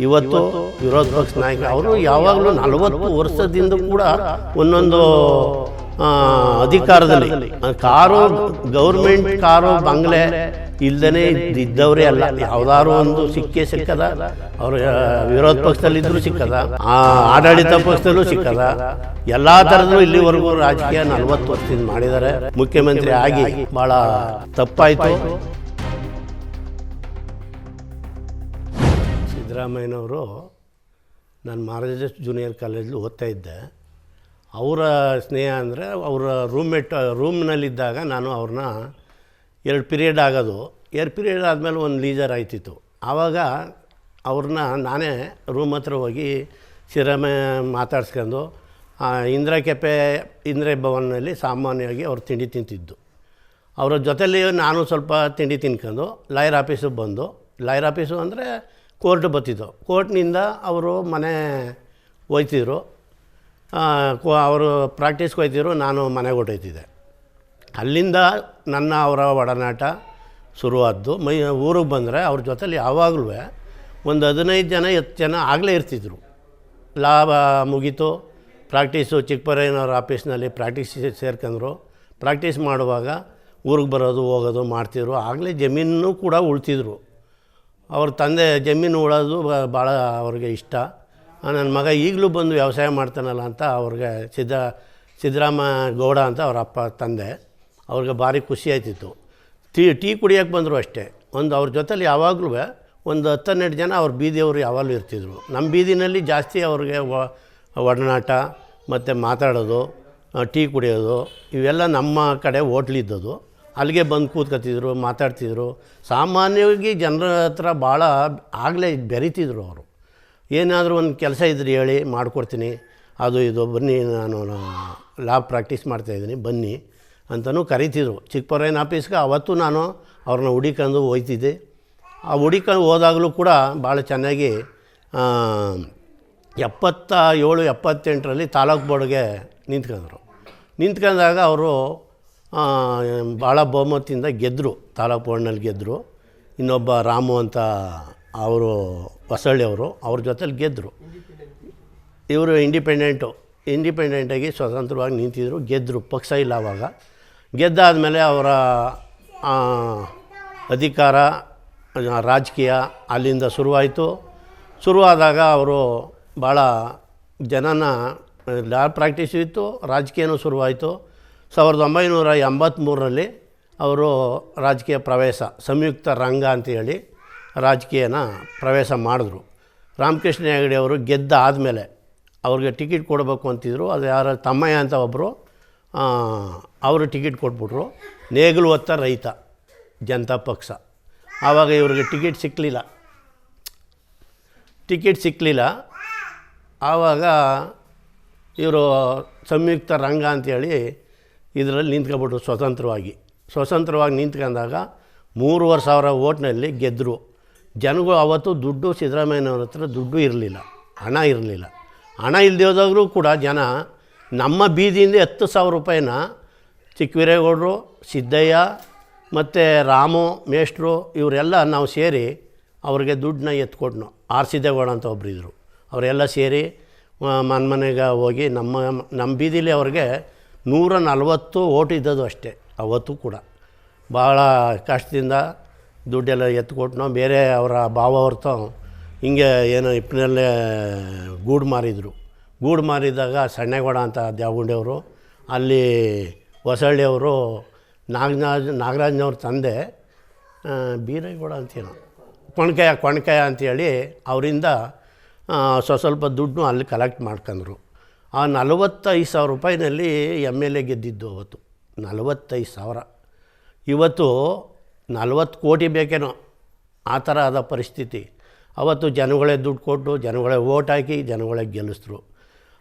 ಇವತ್ತು ವಿರೋಧ ಪಕ್ಷ ನಾಯಕ ಅವರು ಯಾವಾಗಲೂ ನಲವತ್ತು ವರ್ಷದಿಂದ ಕೂಡ ಒಂದೊಂದು ಅಧಿಕಾರದಲ್ಲಿ. ಕಾರು ಗೌರ್ಮೆಂಟ್ ಕಾರು ಬಂಗ್ಲೆ ಇಲ್ಲದೇ ಇದ್ದವರೇ ಅಲ್ಲ. ಯಾವ್ದಾದ್ರು ಒಂದು ಸಿಕ್ಕೇ ಸಿಕ್ಕದ. ಅವ್ರ ವಿರೋಧ ಪಕ್ಷದಲ್ಲಿದ್ದರೂ ಸಿಕ್ಕದ. ಆ, ಆಡಳಿತ ಪಕ್ಷದಲ್ಲೂ ಸಿಕ್ಕದ. ಎಲ್ಲ ಥರದ್ದು ಇಲ್ಲಿವರೆಗೂ ರಾಜಕೀಯ ನಲವತ್ತು ವರ್ಷದಿಂದ ಮಾಡಿದ್ದಾರೆ. ಮುಖ್ಯಮಂತ್ರಿ ಆಗಿ ಭಾಳ ತಪ್ಪಾಯಿತು. ಸಿದ್ದರಾಮಯ್ಯನವರು ನಾನು ಮಹಾರಾಜ ಜೂನಿಯರ್ ಕಾಲೇಜಲ್ಲಿ ಓದ್ತಾ ಇದ್ದೆ. ಅವರ ಸ್ನೇಹ ಅಂದರೆ ಅವರ ರೂಮ್ಮೇಟ್ ರೂಮ್ನಲ್ಲಿದ್ದಾಗ ನಾನು ಅವ್ರನ್ನ ಎರಡು ಪೀರಿಯಡ್ ಆಗೋದು. ಎರಡು ಪೀರಿಯಡ್ ಆದಮೇಲೆ ಒಂದು ಲೀಜರ್ ಆಯ್ತಿತ್ತು. ಆವಾಗ ಅವ್ರನ್ನ ನಾನೇ ರೂಮ್ ಹತ್ರ ಹೋಗಿ ಸಿದ್ದರಾಮಯ್ಯ ಮಾತಾಡ್ಸ್ಕೊಂಡು ಇಂದಿರಾ ಕೆಪೆ ಇಂದಿರಾ ಭವನಲ್ಲಿ ಸಾಮಾನ್ಯವಾಗಿ ಅವ್ರು ತಿಂಡಿ ತಿಂತಿದ್ದು. ಅವರ ಜೊತೆಯಲ್ಲಿ ನಾನು ಸ್ವಲ್ಪ ತಿಂಡಿ ತಿನ್ಕೊಂಡು ಲಾಯರ್ ಆಫೀಸಿಗೆ ಬಂದು ಲಾಯರ್ ಆಫೀಸು ಅಂದರೆ ಕೋರ್ಟ್ ಬತ್ತಿದ್ದು ಕೋರ್ಟ್ನಿಂದ ಅವರು ಮನೆ ಕೋ- ಅವರು ಪ್ರಾಕ್ಟೀಸ್ಗೆ ಹೋಯ್ತಿದ್ರು ನಾನು ಮನೆಗೆ ಹೊಟ್ಟೋಯ್ತಿದ್ದೆ ಅಲ್ಲಿಂದ ನನ್ನ ಅವರ ಒಡನಾಟ ಶುರುವಾದ್ದು. ಮೈ, ಊರಿಗೆ ಬಂದರೆ ಅವ್ರ ಜೊತೇಲಿ ಯಾವಾಗಲೂ ಒಂದು ಹದಿನೈದು ಜನ, ಹತ್ತು ಜನ ಆಗಲೇ ಇರ್ತಿದ್ರು. ಲಾಭ ಮುಗೀತು. ಪ್ರಾಕ್ಟೀಸು, ಚಿಕ್ಕಪರಯ್ಯನವ್ರ ಆಫೀಸ್ನಲ್ಲಿ ಪ್ರಾಕ್ಟೀಸ್ ಸೇರ್ಕೊಂಡ್ರು. ಪ್ರಾಕ್ಟೀಸ್ ಮಾಡುವಾಗ ಊರಿಗೆ ಬರೋದು, ಹೋಗೋದು, ಮಾಡ್ತಿದ್ರು. ಆಗಲೇ ಜಮೀನು ಕೂಡ ಉಳ್ತಿದ್ರು. ಅವ್ರ ತಂದೆ ಜಮೀನು ಉಳೋದು ಭಾಳ ಅವ್ರಿಗೆ ಇಷ್ಟ. ನನ್ನ ಮಗ ಈಗಲೂ ಬಂದು ವ್ಯವಸಾಯ ಮಾಡ್ತಾನಲ್ಲ ಅಂತ ಅವ್ರಿಗೆ ಸಿದ್ದ, ಸಿದ್ದರಾಮ ಗೌಡ ಅಂತ ಅವ್ರ ಅಪ್ಪ ತಂದೆ, ಅವ್ರಿಗೆ ಭಾರಿ ಖುಷಿ ಆಯ್ತಿತ್ತು. ಟೀ ಟೀ ಕುಡಿಯೋಕ್ಕೆ ಬಂದರು ಅಷ್ಟೇ. ಒಂದು ಅವ್ರ ಜೊತೇಲಿ ಯಾವಾಗಲೂ ಒಂದು ಹತ್ತು ಹನ್ನೆರಡು ಜನ ಅವ್ರ ಬೀದಿಯವರು ಯಾವಾಗಲೂ ಇರ್ತಿದ್ರು. ನಮ್ಮ ಬೀದಿನಲ್ಲಿ ಜಾಸ್ತಿ ಅವ್ರಿಗೆ ಒಡನಾಟ, ಮತ್ತು ಮಾತಾಡೋದು ಟೀ ಕುಡಿಯೋದು, ಇವೆಲ್ಲ ನಮ್ಮ ಕಡೆ ಹೋಟ್ಲಿದ್ದದು ಅಲ್ಲಿಗೆ ಬಂದು ಕೂತ್ಕೊತಿದ್ರು ಮಾತಾಡ್ತಿದ್ರು. ಸಾಮಾನ್ಯವಾಗಿ ಜನರ ಹತ್ರ ಭಾಳ ಆಗಲೇ ಬೆರಿತಿದ್ರು ಅವರು. ಏನಾದರೂ ಒಂದು ಕೆಲಸ ಇದ್ರೆ ಹೇಳಿ, ಮಾಡಿಕೊಡ್ತೀನಿ. ಅದು ಇದು, ಬನ್ನಿ, ನಾನು ಲ್ಯಾಬ್ ಪ್ರಾಕ್ಟೀಸ್ ಮಾಡ್ತಾಯಿದ್ದೀನಿ ಬನ್ನಿ ಅಂತಲೂ ಕರಿತಿದ್ರು. ಚಿಕ್ಕಪೊರೇನ್ ಆಫೀಸ್ಗೆ ಅವತ್ತು ನಾನು ಅವ್ರನ್ನ ಹುಡಿಕೊಂಡು ಹೋಯ್ತಿದ್ದೆ. ಆ ಹುಡಿಕೊಂಡು ಹೋದಾಗಲೂ ಕೂಡ ಭಾಳ ಚೆನ್ನಾಗಿ ಎಪ್ಪತ್ತ ಏಳು, ಎಪ್ಪತ್ತೆಂಟರಲ್ಲಿ ತಾಲೂಕು ಬೋರ್ಡ್ಗೆ ನಿಂತ್ಕೊಂಡ್ರು. ನಿಂತ್ಕೊಂಡಾಗ ಅವರು ಭಾಳ ಬಹುಮತದಿಂದ ಗೆದ್ದರು ತಾಲೂಕು ಬೋರ್ಡ್ನಲ್ಲಿ ಗೆದ್ದರು ಇನ್ನೊಬ್ಬ ರಾಮು ಅಂತ ಅವರು ಹೊಸಳ್ಳಿಯವರು ಅವ್ರ ಜೊತೇಲಿ ಗೆದ್ದರು ಇವರು ಇಂಡಿಪೆಂಡೆಂಟು ಇಂಡಿಪೆಂಡೆಂಟಾಗಿ ಸ್ವತಂತ್ರವಾಗಿ ನಿಂತಿದ್ರು ಗೆದ್ದರು ಪಕ್ಷ ಇಲ್ಲ ಆವಾಗ ಗೆದ್ದಾದಮೇಲೆ ಅವರ ಆ, ಅಧಿಕಾರ ರಾಜಕೀಯ ಅಲ್ಲಿಂದ ಶುರುವಾಯಿತು. ಶುರುವಾದಾಗ ಅವರು ಭಾಳ ಜನನ ಲಾ ಪ್ರಾಕ್ಟೀಸು ಇತ್ತು ರಾಜಕೀಯನೂ ಶುರುವಾಯಿತು. ಸಾವಿರದ ಒಂಬೈನೂರ ಎಂಬತ್ತ್ಮೂರರಲ್ಲಿ ಅವರು ರಾಜಕೀಯ ಪ್ರವೇಶ, ಸಂಯುಕ್ತ ರಂಗ ಅಂತೇಳಿ ರಾಜಕೀಯನ ಪ್ರವೇಶ ಮಾಡಿದ್ರು. ರಾಮಕೃಷ್ಣ ಹೆಗಡೆ ಅವರು ಗೆದ್ದ ಆದಮೇಲೆ ಅವ್ರಿಗೆ ಟಿಕೆಟ್ ಕೊಡಬೇಕು ಅಂತಿದ್ರು. ಅದು ಯಾರ, ತಮ್ಮಯ್ಯ ಅಂತ ಒಬ್ಬರು ಅವರು ಟಿಕೆಟ್ ಕೊಟ್ಬಿಟ್ರು. ನೇಗಿಲು ಹೊತ್ತ ರೈತ, ಜನತಾ ಪಕ್ಷ. ಆವಾಗ ಇವ್ರಿಗೆ ಟಿಕೆಟ್ ಸಿಕ್ಕಲಿಲ್ಲ ಟಿಕೆಟ್ ಸಿಕ್ಕಲಿಲ್ಲ ಆವಾಗ ಇವರು ಸಂಯುಕ್ತ ರಂಗ ಅಂತೇಳಿ ಇದರಲ್ಲಿ ನಿಂತ್ಕೊಬಿಟ್ರು ಸ್ವತಂತ್ರವಾಗಿ. ಸ್ವತಂತ್ರವಾಗಿ ನಿಂತ್ಕೊಂಡಾಗ ಮೂರುವರೆ ಸಾವಿರ ಓಟ್ನಲ್ಲಿ ಗೆದ್ದರು ಜನಗಳು ಅವತ್ತು ದುಡ್ಡು ಸಿದ್ದರಾಮಯ್ಯನವ್ರ ಹತ್ರ ದುಡ್ಡು ಇರಲಿಲ್ಲ, ಹಣ ಇರಲಿಲ್ಲ. ಹಣ ಇಲ್ಲದೆ ಹೋದಾಗಲೂ ಕೂಡ ಜನ ನಮ್ಮ ಬೀದಿಯಿಂದ ಹತ್ತು ಸಾವಿರ ರೂಪಾಯಿನ ಚಿಕ್ಕವೀರೇಗೌಡರು, ಸಿದ್ದಯ್ಯ ಮತ್ತು ರಾಮು, ಮೇಷ್ಟ್ರು ಇವರೆಲ್ಲ ನಾವು ಸೇರಿ ಅವ್ರಿಗೆ ದುಡ್ಡನ್ನ ಎತ್ಕೊಟ್ನು. ಆರ್ ಸಿದ್ದೇಗೌಡ ಅಂತ ಒಬ್ಬರಿದ್ದರು ಅವರೆಲ್ಲ ಸೇರಿ ಮನೆ ಮನೆಗೆ ಹೋಗಿ ನಮ್ಮ ನಮ್ಮ ಬೀದಿಲಿ ಅವ್ರಿಗೆ ನೂರ ನಲವತ್ತು ಓಟ್ ಇದ್ದದ್ದು ಅಷ್ಟೇ, ಅವತ್ತು ಕೂಡ. ಭಾಳ ಕಷ್ಟದಿಂದ ದುಡ್ಡೆಲ್ಲ ಎತ್ಕೊಟ್ನೋ, ಬೇರೆ ಅವರ ಭಾವ ಹೊರ್ತು ಹಿಂಗೆ ಏನೋ ಇಪ್ಪಿನಲ್ಲೇ ಗೂಡು ಮಾರಿದರು. ಗೂಡು ಮಾರಿದಾಗ ಸಣ್ಣಗೌಡ ಅಂತ ದ್ಯಾಗುಂಡೆಯವರು ಅಲ್ಲಿ ಹೊಸಳ್ಳಿಯವರು, ನಾಗನಾಜ್, ನಾಗರಾಜ್ನವ್ರ ತಂದೆ ಬೀರೇಗೌಡ ಅಂತೇನೋ ಕೊಣಕಾಯ ಕೊಣಕಾಯ ಅಂತೇಳಿ ಅವರಿಂದ ಸ್ವಸ್ವಲ್ಪ ದುಡ್ಡು ಅಲ್ಲಿ ಕಲೆಕ್ಟ್ ಮಾಡ್ಕೊಂಡ್ರು ಆ ನಲವತ್ತೈದು ಸಾವಿರ ರೂಪಾಯಿನಲ್ಲಿ ಎಂ ಎಲ್ ಎ ಗೆದ್ದಿದ್ದು ಅವತ್ತು. ನಲವತ್ತೈದು ಸಾವಿರ. ಇವತ್ತು ನಲ್ವತ್ತು ಕೋಟಿ ಬೇಕೇನೋ. ಆ ಥರ ಆದ ಪರಿಸ್ಥಿತಿ. ಅವತ್ತು ಜನಗಳೇ ದುಡ್ಡು ಕೊಟ್ಟು, ಜನಗಳೇ ಓಟ್ ಹಾಕಿ, ಜನಗಳೇ ಗೆಲ್ಲಿಸಿದ್ರು.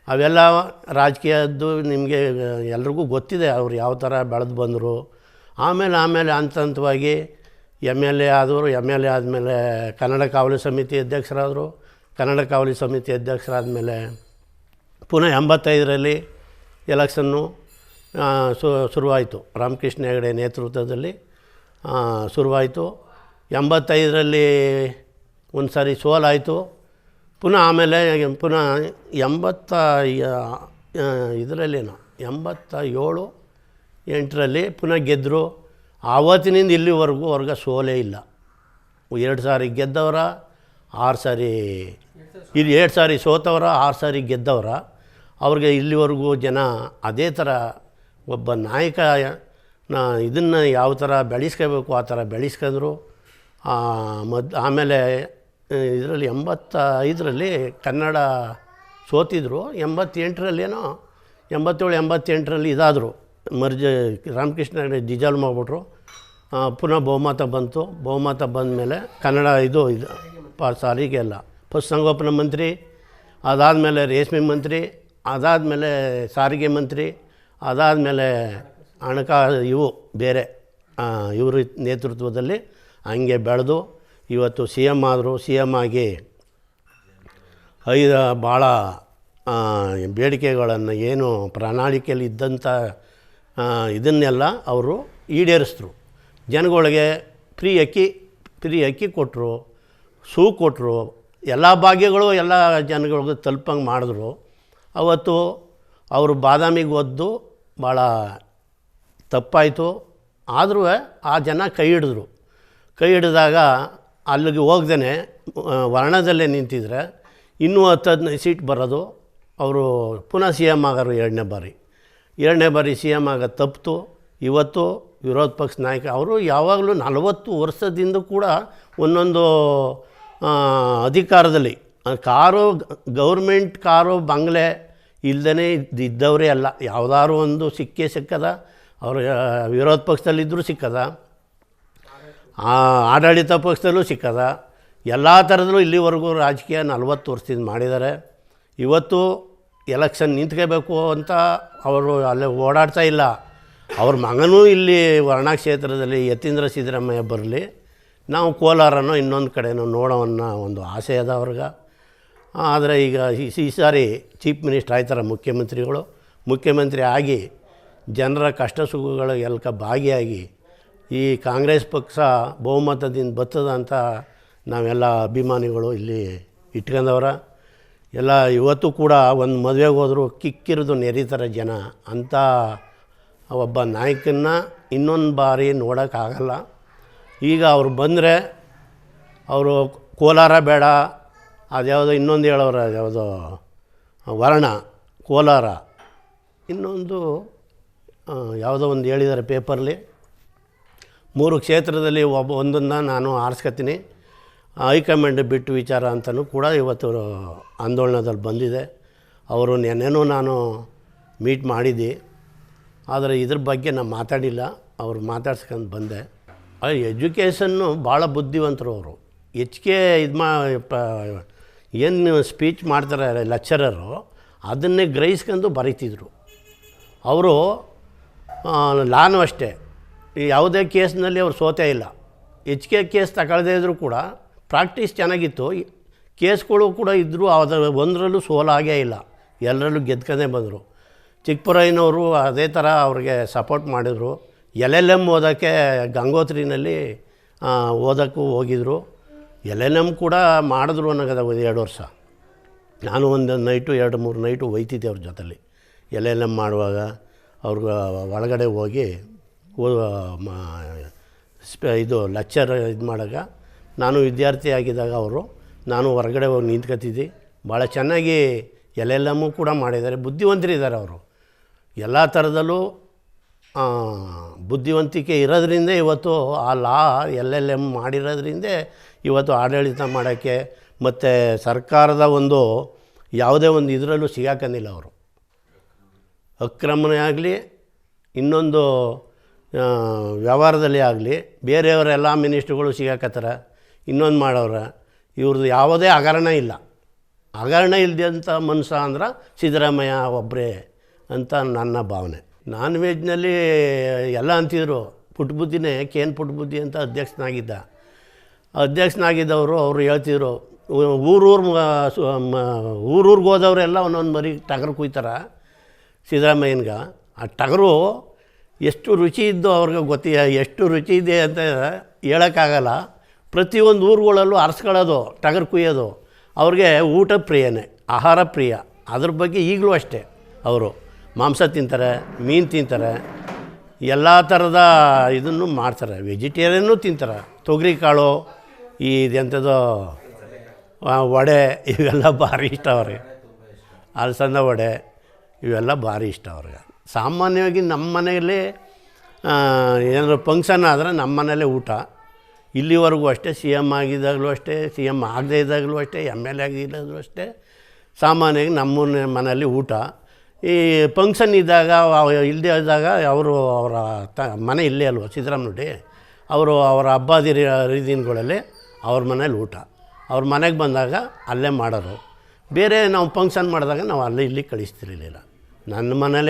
ಅವೆಲ್ಲ ರಾಜಕೀಯದ್ದು ನಿಮಗೆ ಎಲ್ರಿಗೂ ಗೊತ್ತಿದೆ ಅವ್ರು ಯಾವ ಥರ ಬೆಳೆದು ಬಂದರು. ಆಮೇಲೆ ಆಮೇಲೆ ಹಂತ ಹಂತವಾಗಿ ಎಂ ಎಲ್ ಎ ಆದವರು, ಎಂ ಎಲ್ ಎ ಆದಮೇಲೆ ಕನ್ನಡ ಕಾವಲು ಸಮಿತಿ ಅಧ್ಯಕ್ಷರಾದರು. ಕನ್ನಡ ಕಾವಲು ಸಮಿತಿ ಅಧ್ಯಕ್ಷರಾದಮೇಲೆ ಪುನಃ ಎಂಬತ್ತೈದರಲ್ಲಿ ಎಲೆಕ್ಷನ್ನು ಶುರುವಾಯಿತು. ರಾಮಕೃಷ್ಣ ಹೆಗಡೆ ನೇತೃತ್ವದಲ್ಲಿ ಶುರುವಾಯಿತು. ಎಂಬತ್ತೈದರಲ್ಲಿ ಒಂದು ಸಾರಿ ಸೋಲಾಯಿತು. ಪುನಃ ಆಮೇಲೆ ಪುನಃ ಎಂಬತ್ತ ಇದರಲ್ಲೇನೋ ಎಂಬತ್ತ ಏಳು ಎಂಟರಲ್ಲಿ ಪುನಃ ಗೆದ್ದರು ಆವತ್ತಿನಿಂದ ಇಲ್ಲಿವರೆಗೂ ಅವ್ರಿಗೆ ಸೋಲೇ ಇಲ್ಲ. ಎರಡು ಸಾರಿ ಗೆದ್ದವರ, ಆರು ಸಾರಿ ಇಲ್ಲಿ ಎರಡು ಸಾರಿ ಸೋತವರ, ಆರು ಸಾರಿ ಗೆದ್ದವರ. ಅವ್ರಿಗೆ ಇಲ್ಲಿವರೆಗೂ ಜನ ಅದೇ ಥರ ಒಬ್ಬ ನಾಯಕ ನಾ ಇದನ್ನು ಯಾವ ಥರ ಬೆಳೆಸ್ಕೋಬೇಕು ಆ ಥರ ಬೆಳೆಸ್ಕೊಂಡ್ರು. ಮದ್ ಆಮೇಲೆ ಇದರಲ್ಲಿ ಎಂಬತ್ತ ಐದರಲ್ಲಿ ಕನ್ನಡ ಸೋತಿದ್ರು. ಎಂಬತ್ತೆಂಟರಲ್ಲೇನೋ ಎಂಬತ್ತೇಳು ಎಂಬತ್ತೆಂಟರಲ್ಲಿ ಇದಾದರು. ಮರ್ಜ ರಾಮಕೃಷ್ಣ ಡಿಜಾಲ್ ಮಾಡಿಬಿಟ್ರು. ಆ, ಪುನಃ ಬಹುಮತ ಬಂತು. ಬಹುಮತ ಬಂದ ಮೇಲೆ ಕನ್ನಡ ಇದು ಇದು ಸಾರಿಗೆ ಎಲ್ಲ. ಪಶುಸಂಗೋಪನಾ ಮಂತ್ರಿ ಅದಾದಮೇಲೆ ರೇಷ್ಮೆ ಮಂತ್ರಿ ಅದಾದಮೇಲೆ ಸಾರಿಗೆ ಮಂತ್ರಿ, ಅದಾದಮೇಲೆ ಹಣಕಾ ಇವು ಬೇರೆ ಇವ್ರ ನೇತೃತ್ವದಲ್ಲಿ ಹಂಗೆ ಬೆಳೆದು ಇವತ್ತು ಸಿ ಎಂ ಆದರು, ಸಿ ಎಂ ಆಗಿ ಐದು ಭಾಳ ಬೇಡಿಕೆಗಳನ್ನು ಏನು ಪ್ರಣಾಳಿಕೆಯಲ್ಲಿ ಇದ್ದಂಥ ಇದನ್ನೆಲ್ಲ ಅವರು ಈಡೇರಿಸಿದ್ರು. ಜನಗಳಿಗೆ ಫ್ರೀ ಅಕ್ಕಿ ಫ್ರೀ ಅಕ್ಕಿ ಕೊಟ್ಟರು ಸೂ ಕೊಟ್ಟರು ಎಲ್ಲ ಭಾಗ್ಯಗಳು ಎಲ್ಲ ಜನಗಳಿಗೂ ತಲುಪಂಗೆ ಮಾಡಿದ್ರು. ಅವತ್ತು ಅವರು ಬಾದಾಮಿಗೆ ಒದ್ದು ಭಾಳ ತಪ್ಪಾಯಿತು. ಆದರೂ ಆ ಜನ ಕೈ ಹಿಡಿದ್ರು. ಕೈ ಹಿಡಿದಾಗ ಅಲ್ಲಿಗೆ ಹೋಗ್ದೇ ವರ್ಣದಲ್ಲೇ ನಿಂತಿದ್ರೆ ಇನ್ನೂ ಹತ್ತು ಹದಿನೈದು ಸೀಟ್ ಬರೋದು. ಅವರು ಪುನಃ ಸಿ ಎಂ ಆಗೋರು ಎರಡನೇ ಬಾರಿ. ಎರಡನೇ ಬಾರಿ ಸಿ ಎಂ ಆಗ ತಪ್ಪಿತು ಇವತ್ತು ವಿರೋಧ ಪಕ್ಷ ನಾಯಕ, ಅವರು ಯಾವಾಗಲೂ ನಲವತ್ತು ವರ್ಷದಿಂದ ಕೂಡ ಒಂದೊಂದು ಅಧಿಕಾರದಲ್ಲಿ. ಕಾರು ಗೌರ್ಮೆಂಟ್ ಕಾರು ಬಂಗ್ಲೆ ಇಲ್ದೇ ಇದ್ದವರೇ ಅಲ್ಲ. ಯಾವುದಾದ್ರು ಒಂದು ಸಿಕ್ಕೇ ಸಿಕ್ಕದ, ಅವರು ವಿರೋಧ ಪಕ್ಷದಲ್ಲಿದ್ದರೂ ಸಿಕ್ಕದ ಆಡಳಿತ ಪಕ್ಷದಲ್ಲೂ ಸಿಕ್ಕದ. ಎಲ್ಲ ಥರದಲ್ಲೂ ಇಲ್ಲಿವರೆಗೂ ರಾಜಕೀಯ ನಲ್ವತ್ತು ವರ್ಷದಿಂದ ಮಾಡಿದ್ದಾರೆ. ಇವತ್ತು ಎಲೆಕ್ಷನ್ ನಿಂತ್ಕೋಬೇಕು ಅಂತ ಅವರು ಅಲ್ಲೇ ಓಡಾಡ್ತಾ ಇಲ್ಲ. ಅವ್ರ ಮಗನೂ ಇಲ್ಲಿ ವರ್ಣ ಕ್ಷೇತ್ರದಲ್ಲಿ ಯತೀಂದ್ರ ಸಿದ್ದರಾಮಯ್ಯ ಬರಲಿ, ನಾವು ಕೋಲಾರನೋ ಇನ್ನೊಂದು ಕಡೆನೋ ನೋಡೋವನ್ನ ಒಂದು ಆಸೆ ಅದ ಅವ್ರಿಗೆ. ಆದರೆ ಈಗ ಈ- ಸಾರಿ ಚೀಫ್ ಮಿನಿಸ್ಟರ್ ಆಯ್ತಾರೆ ಮುಖ್ಯಮಂತ್ರಿಗಳು. ಮುಖ್ಯಮಂತ್ರಿ ಆಗಿ ಜನರ ಕಷ್ಟ ಸುಖಗಳ ಎಲ್ಕ ಭಾಗಿಯಾಗಿ ಈ ಕಾಂಗ್ರೆಸ್ ಪಕ್ಷ ಬಹುಮತದಿಂದ ಬತ್ತದ ಅಂತ ನಾವೆಲ್ಲ ಅಭಿಮಾನಿಗಳು ಇಲ್ಲಿ ಇಟ್ಕೊಂಡವ್ರ. ಎಲ್ಲ ಇವತ್ತು ಕೂಡ ಒಂದು ಮದುವೆಗೆ ಹೋದರೂ ಕಿಕ್ಕಿರೋದು ನೆರೀತಾರೆ ಜನ. ಅಂಥ ಒಬ್ಬ ನಾಯಕನ್ನ ಇನ್ನೊಂದು ಬಾರಿ ನೋಡೋಕ್ಕಾಗಲ್ಲ. ಈಗ ಅವ್ರು ಬಂದರೆ ಅವರು ಕೋಲಾರ ಬೇಡ ಅದ್ಯಾವುದೋ ಇನ್ನೊಂದು ಹೇಳೋರು ಯಾವುದೋ ವರ್ಣ, ಕೋಲಾರ. ಇನ್ನೊಂದು ಯಾವುದೋ ಒಂದು ಹೇಳಿದ್ದಾರೆ ಪೇಪರ್ಲಿ. ಮೂರು ಕ್ಷೇತ್ರದಲ್ಲಿ ಒಬ್ಬ, ಒಂದನ್ನು ನಾನು ಆರಿಸ್ಕೊತೀನಿ ಹೈಕಮಾಂಡ್ ಬಿಟ್ಟು ವಿಚಾರ ಅಂತಲೂ ಕೂಡ ಇವತ್ತು ಆಂದೋಲನದಲ್ಲಿ ಬಂದಿದೆ. ಅವರು ನೆನ್ನೆನೂ ನಾನು ಮೀಟ್ ಮಾಡಿದ್ದೆ. ಆದರೆ ಇದ್ರ ಬಗ್ಗೆ ನಾನು ಮಾತಾಡಿಲ್ಲ. ಅವರು ಮಾತಾಡ್ಸ್ಕೊಂಡು ಬಂದೆ. ಎಜುಕೇಷನ್ನು ಭಾಳ ಬುದ್ಧಿವಂತರು ಅವರು. ಹೆಚ್ಚಿಗೆ ಇದು ಮಾ ಏನು ಸ್ಪೀಚ್ ಮಾಡ್ತಾರೆ ಲೆಕ್ಚರರು ಅದನ್ನೇ ಗ್ರಹಿಸ್ಕೊಂಡು ಬರೀತಿದ್ರು. ಅವರು ಲಾನು ಅಷ್ಟೇ. ಯಾವುದೇ ಕೇಸ್ನಲ್ಲಿ ಅವ್ರು ಸೋತೇ ಇಲ್ಲ. ಹೆಚ್ಚಿಗೆ ಕೇಸ್ ತಗೊಳ್ಳದೇ ಇದ್ದರೂ ಕೂಡ ಪ್ರಾಕ್ಟೀಸ್ ಚೆನ್ನಾಗಿತ್ತು. ಕೇಸ್ಗಳು ಕೂಡ ಇದ್ದರೂ ಅದರ ಒಂದರಲ್ಲೂ ಸೋಲಾಗೇ ಇಲ್ಲ. ಎಲ್ಲರಲ್ಲೂ ಗೆದ್ಕೊಂಡೇ ಬಂದರು. ಚಿಕ್ಕಪುರಯ್ಯನವರು ಅದೇ ಥರ ಅವ್ರಿಗೆ ಸಪೋರ್ಟ್ ಮಾಡಿದರು. ಎಲ್ ಎಲ್ ಎಂ ಓದೋಕ್ಕೆ ಗಂಗೋತ್ರಿನಲ್ಲಿ ಓದೋಕ್ಕೂ ಹೋಗಿದ್ರು. ಎಲ್ ಎನ್ ಎಂ ಕೂಡ ಮಾಡಿದ್ರು ಅನ್ನೋದು ಒಂದು ಎರಡು ವರ್ಷ. ನಾನು ಒಂದು ನೈಟು, ಎರಡು ಮೂರು ನೈಟು ಒಯ್ತಿದ್ದೆ ಅವ್ರ ಜೊತೆಲಿ. ಎಲ್ ಎನ್ ಎಂ ಮಾಡುವಾಗ ಅವ್ರಿಗೆ ಒಳಗಡೆ ಹೋಗಿ ಇದು ಲೆಕ್ಚರ್ ಇದು ಮಾಡಾಗ ನಾನು ವಿದ್ಯಾರ್ಥಿ ಆಗಿದ್ದಾಗ ಅವರು, ನಾನು ಹೊರಗಡೆ ಹೋಗಿ ನಿಂತ್ಕೊತಿದ್ದೆ ಭಾಳ ಚೆನ್ನಾಗಿ ಎಲ್ ಎಲ್ ಎಮ್ಮು ಕೂಡ ಮಾಡಿದ್ದಾರೆ. ಬುದ್ಧಿವಂತರಿದ್ದಾರೆ ಅವರು. ಎಲ್ಲ ಥರದಲ್ಲೂ ಬುದ್ಧಿವಂತಿಕೆ ಇರೋದ್ರಿಂದ ಇವತ್ತು ಆ ಲಾ ಎಲ್ ಎಲ್ ಎಂ ಮಾಡಿರೋದ್ರಿಂದ ಇವತ್ತು ಆಡಳಿತ ಮಾಡೋಕ್ಕೆ ಮತ್ತು ಸರ್ಕಾರದ ಒಂದು ಯಾವುದೇ ಒಂದು ಇದರಲ್ಲೂ ಸಿಗಾಕಂದಿಲ್ಲ ಅವರು. ಅಕ್ರಮಣೆ ಆಗಲಿ ಇನ್ನೊಂದು ವ್ಯವಹಾರದಲ್ಲಿ ಆಗಲಿ ಬೇರೆಯವರೆಲ್ಲ ಮಿನಿಸ್ಟ್ರುಗಳು ಸಿಗಾಕತ್ತಾರ, ಇನ್ನೊಂದು ಮಾಡೋರ, ಇವ್ರದ್ದು ಯಾವುದೇ ಹಗರಣ ಇಲ್ಲ. ಹಗರಣ ಇಲ್ಲದಂಥ ಮನುಷ್ಯ ಅಂದ್ರೆ ಸಿದ್ದರಾಮಯ್ಯ ಒಬ್ಬರೇ ಅಂತ ನನ್ನ ಭಾವನೆ. ನಾನ್ ವೆಜ್ನಲ್ಲಿ ಎಲ್ಲ ಅಂತಿದ್ರು ಪುಟ್ಬುದ್ದಿನೇ ಕೇನ್ ಪುಟ್ ಬುದ್ಧಿ ಅಂತ ಅಧ್ಯಕ್ಷನಾಗಿದ್ದ. ಅಧ್ಯಕ್ಷನಾಗಿದ್ದವರು ಅವರು ಹೇಳ್ತಿದ್ರು, ಊರೂರು ಊರೂರಿಗೆ ಹೋದವರೆಲ್ಲ ಒಂದೊಂದು ಮರಿ ಟಗರು ಕುಯ್ತಾರೆ ಸಿದ್ದರಾಮಯ್ಯನ್ಗೆ. ಆ ಟಗರು ಎಷ್ಟು ರುಚಿ ಇದ್ದು ಅವ್ರಿಗೆ ಗೊತ್ತಿ, ಎಷ್ಟು ರುಚಿ ಇದೆ ಅಂತ ಹೇಳೋಕ್ಕಾಗಲ್ಲ. ಪ್ರತಿಯೊಂದು ಊರುಗಳಲ್ಲೂ ಅರ್ಸ್ಕೊಳ್ಳೋದು, ಟಗರು ಕುಯ್ಯೋದು. ಅವ್ರಿಗೆ ಊಟ ಪ್ರಿಯನೇ, ಆಹಾರ ಪ್ರಿಯ. ಅದ್ರ ಬಗ್ಗೆ ಈಗಲೂ ಅಷ್ಟೇ ಅವರು. ಮಾಂಸ ತಿಂತಾರೆ, ಮೀನು ತಿಂತಾರೆ, ಎಲ್ಲ ಥರದ ಇದನ್ನು ಮಾಡ್ತಾರೆ. ವೆಜಿಟೇರಿಯನ್ನು ತಿಂತಾರೆ. ತೊಗರಿ ಕಾಳು, ಈ ಇದೆಂಥದ್ದು ವಡೆ, ಇವೆಲ್ಲ ಭಾರಿ ಇಷ್ಟ ಅವ್ರಿಗೆ. ಅಲಸಂದ ವಡೆ, ಇವೆಲ್ಲ ಭಾರಿ ಇಷ್ಟ ಅವ್ರಿಗೆ. ಸಾಮಾನ್ಯವಾಗಿ ನಮ್ಮ ಮನೆಯಲ್ಲಿ ಏನಾದರೂ ಫಂಕ್ಷನ್ ಆದರೆ ನಮ್ಮ ಮನೆಯಲ್ಲೇ ಊಟ. ಇಲ್ಲಿವರೆಗೂ ಅಷ್ಟೇ, ಸಿ ಎಂ ಆಗಿದ್ದಾಗಲೂ ಅಷ್ಟೇ, ಸಿ ಎಂ ಆಗದೇ ಇದ್ದಾಗಲೂ ಅಷ್ಟೇ ಎಂ ಎಲ್ ಎ ಆಗಿದ್ದಾಗಲೂ ಅಷ್ಟೇ, ಸಾಮಾನ್ಯವಾಗಿ ನಮ್ಮ ಮನೆಯಲ್ಲಿ ಊಟ. ಈ ಫಂಕ್ಷನ್ ಇದ್ದಾಗ ಇಲ್ಲದೆ ಇದ್ದಾಗ ಅವರು ಅವರ ತ, ಮನೆ ಇಲ್ಲೇ ಅಲ್ವ ಸಿದ್ದರಾಮನುಡಿ ಅವರು ಅವರ ಹಬ್ಬದಿ ರೀದಿನಗಳಲ್ಲಿ ಅವ್ರ ಮನೇಲಿ ಊಟ. ಅವ್ರ ಮನೆಗೆ ಬಂದಾಗ ಅಲ್ಲೇ ಮಾಡೋರು. ಬೇರೆ ನಾವು ಫಂಕ್ಷನ್ ಮಾಡಿದಾಗ ನಾವು ಅಲ್ಲೇ ಇಲ್ಲಿ ಕಳಿಸ್ತಿರಲಿಲ್ಲ. ನನ್ನ ಮನೇಲಿ